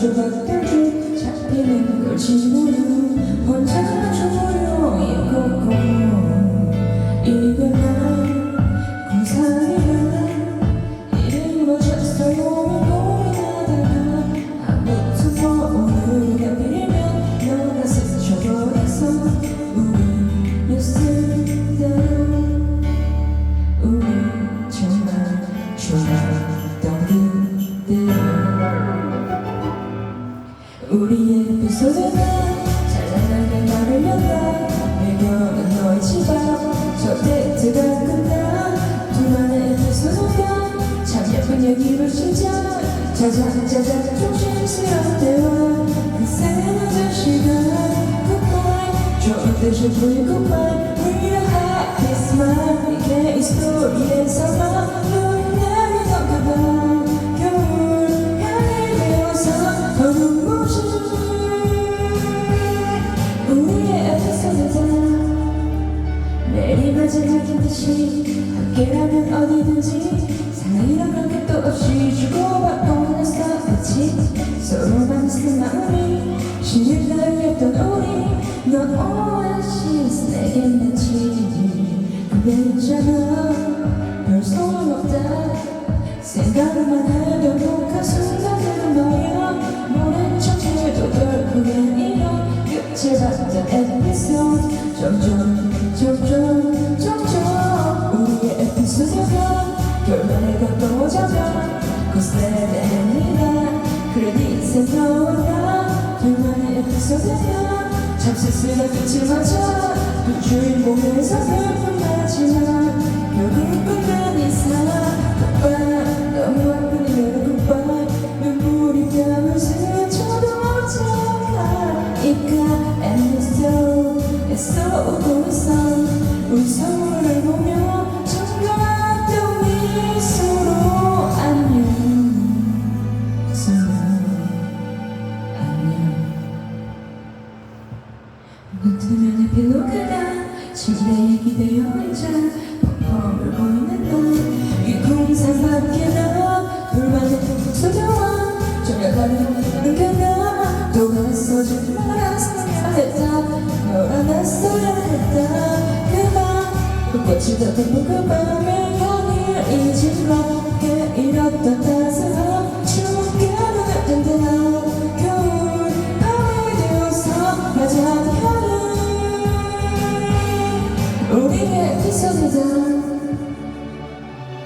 조각까지 잡히는 걸지 모르 혼자 소드가 찬란하게 나를 연다 배경은 너의 집앞 저 데이트가 끝나 둘만의 에피소드가 참 예쁜 얘기를 시작 짜잔 짜잔 조심스럽대와 그 새로운 시간. Goodbye. 좋은 뜻을 부린 goodbye 듯이 함께라면 어디든지 사이런 것도 없이 주고받고 났어 그치 서로만 쓰는 마음이 쉬는 날이었던 우리 넌 오아시스 내겐 맺히지. 그게 있잖아 별 소용없다. 생각만 해도 독한 순간들은 너야. 모른 척해도 결국엔 이런 끝을 봤던 에피소드. 점점 점점 너와 나 둘만의 에피소드야. 참 쓸쓸한 끝을 맞아 두 주인공에서 마지막 결국 이 사랑 Goodbye 너무 아픈 이별의 goodbye 눈물이 뺨을 스쳐도 어떡하니까 And it's so 애써 웃고 있어. 우리 서로 그가 침대에 기대어 앉아 펑펑 울고 있는 너이 공상 밖에 나 둘만의 소녀와 저녁하는 눈가가 녹아서지 말았어야 했다. 널 안았어야 했다. 그만 꽃이 덮은 그 밤에 향을 잊은 것에 잃었던 따